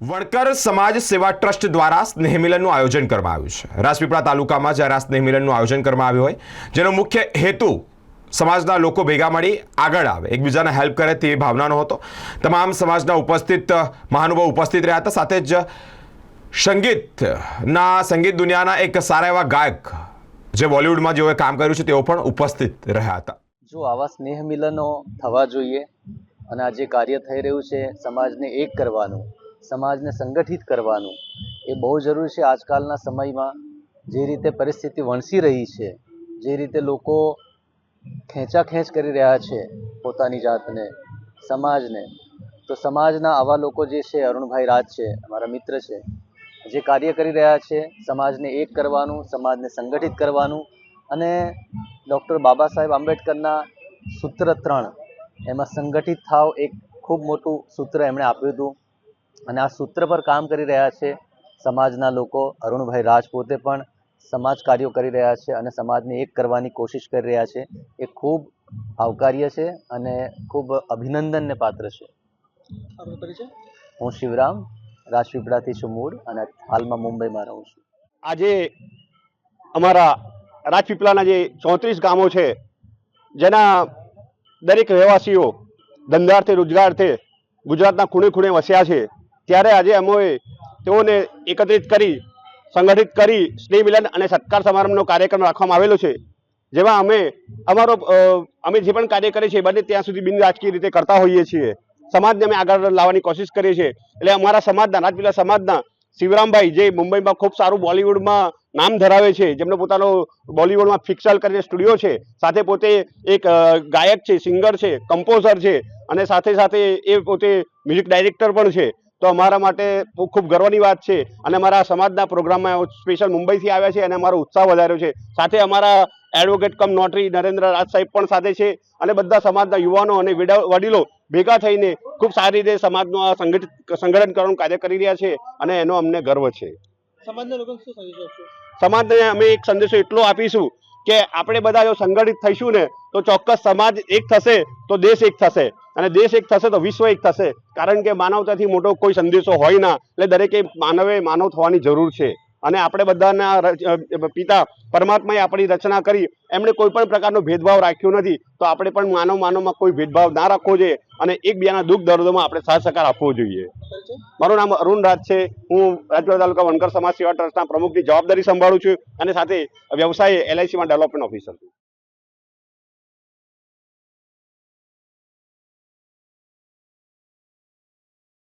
વણકર સમાજ સેવા ટ્રસ્ટ દ્વારા સ્નેહ મિલનનું આયોજન કરવામાં આવ્યું છે. રાજપીપળા તાલુકામાં જ્યારે આ સ્નેહમિલનનું આયોજન કરવામાં આવ્યું હોય, જેનો મુખ્ય હેતુ સમાજના લોકો ભેગા મળી આગળ આવે, એકબીજાને હેલ્પ કરે તેવી ભાવનાનો હતો. તમામ સમાજના ઉપસ્થિત, મહાનુભાવ ઉપસ્થિત રહ્યા હતા. સાથે જ સંગીતના, સંગીત દુનિયાના એક સારા એવા ગાયક જે બોલિવૂડમાં જેઓએ કામ કર્યું છે, તેઓ પણ ઉપસ્થિત રહ્યા હતા. જો આવા સ્નેહ મિલનો થવા જોઈએ અને આ જે કાર્ય થઈ રહ્યું છે, સમાજને એક કરવાનું સમાજને સંગઠિત કરવાનું એ બહુ જરૂરી છે આજકાલના સમયમાં. જે રીતે પરિસ્થિતિ વણસી રહી છે, જે રીતે લોકો ખેંચાખેંચ કરી રહ્યા છે પોતાની જાતને, સમાજને. તો સમાજના આવા લોકો જે છે, અરુણભાઈ રાજ છે, અમારા મિત્ર છે, જે કાર્ય કરી રહ્યા છે, સમાજને એક કરવાનું, સમાજને સંગઠિત કરવાનું અને ડૉક્ટર બાબા સાહેબ આંબેડકરના સૂત્ર ત્રણ, એમાં સંગઠિત થાવ એક ખૂબ મોટું સૂત્ર એમણે આપ્યું હતું. અને આ સૂત્ર પર કામ કરી રહ્યા છે સમાજના લોકો. અરુણભાઈ રાજ પોતે પણ સમાજ કાર્યો કરી રહ્યા છે અને સમાજને એક કરવાની કોશિશ કરી રહ્યા છે. એ ખૂબ આવકાર્ય છે અને ખૂબ અભિનંદનને પાત્ર છે. હું શિવરામ, રાજપીપળાથી છું મૂળ અને હાલમાં મુંબઈમાં રહું છું. આજે અમારા રાજપીપળાના જે ચોત્રીસ ગામો છે, જેના દરેક રહેવાસીઓ ધંધાર્થે, રોજગારથે ગુજરાતના ખૂણે ખૂણે વસ્યા છે ત્યારે આજે અમે તેઓને એકત્રિત કરી, સંગઠિત કરી સ્નેહ મિલન અને સત્કાર સમારંભનો કાર્યક્રમ રાખવામાં આવેલો છે, જેમાં અમે અમારો અમે જે પણ કાર્ય કરીએ છીએ બને ત્યાં સુધી બિન રાજકીય રીતે કરતા હોઈએ છીએ. સમાજને અમે આગળ લાવવાની કોશિશ કરીએ છીએ. એટલે અમારા સમાજના રાજપીલા સમાજના શિવરામભાઈ, જે મુંબઈમાં ખૂબ સારું બોલિવૂડમાં નામ ધરાવે છે, જેમનો પોતાનો બોલિવૂડમાં ફિક્સલ કરીને સ્ટુડિયો છે, સાથે પોતે એક ગાયક છે, સિંગર છે, કમ્પોઝર છે અને સાથે સાથે એ પોતે મ્યુઝિક ડાયરેક્ટર પણ છે. તો અમારા માટે ખૂબ ગર્વની વાત છે. અને અમારા સમાજના પ્રોગ્રામમાં સ્પેશિયલ મુંબઈથી આવ્યા છે અને અમારો ઉત્સાહ વધાર્યો છે. સાથે અમારા advocate cum notary Narendra Raj સાહેબ પણ સાથે છે અને બધા સમાજના યુવાનો અને વડીલો ભેગા થઈને ખૂબ સારી રીતે સમાજનું આ સંગઠિત સંગઠન કરવાનું કાર્ય કરી રહ્યા છે અને એનો અમને ગર્વ છે. સમાજને અમે એક સંદેશો એટલો આપીશું કે આપણે બધા જો સંગઠિત થઈશું ને તો ચોક્કસ સમાજ એક થશે તો દેશ એક થશે. અને દેશ એક થશે તો વિશ્વ એક થશે. કારણ કે માનવતાથી મોટો કોઈ સંદેશો હોય ના. એટલે દરેકે માનવે માનવ થવાની જરૂર છે. અને આપણે બધાના પિતા પરમાત્માએ આપણી રચના કરી. એમણે કોઈ પણ પ્રકારનો ભેદભાવ રાખ્યો નથી. તો આપણે પણ માનવ માનવમાં કોઈ ભેદભાવ ના રાખવો જોઈએ અને એકબીજાના દુઃખ દર્દોમાં આપણે સાથ સહકાર આપવો જોઈએ. મારું નામ અરુણ રાજ છે. હું રાજપીપળા તાલુકા વનકર સમાજ સેવા ટ્રસ્ટના પ્રમુખની જવાબદારી સંભાળું છું. અને સાથે વ્યવસાય એલઆઈસીમાં ડેવલપમેન્ટ ઓફિસર છું.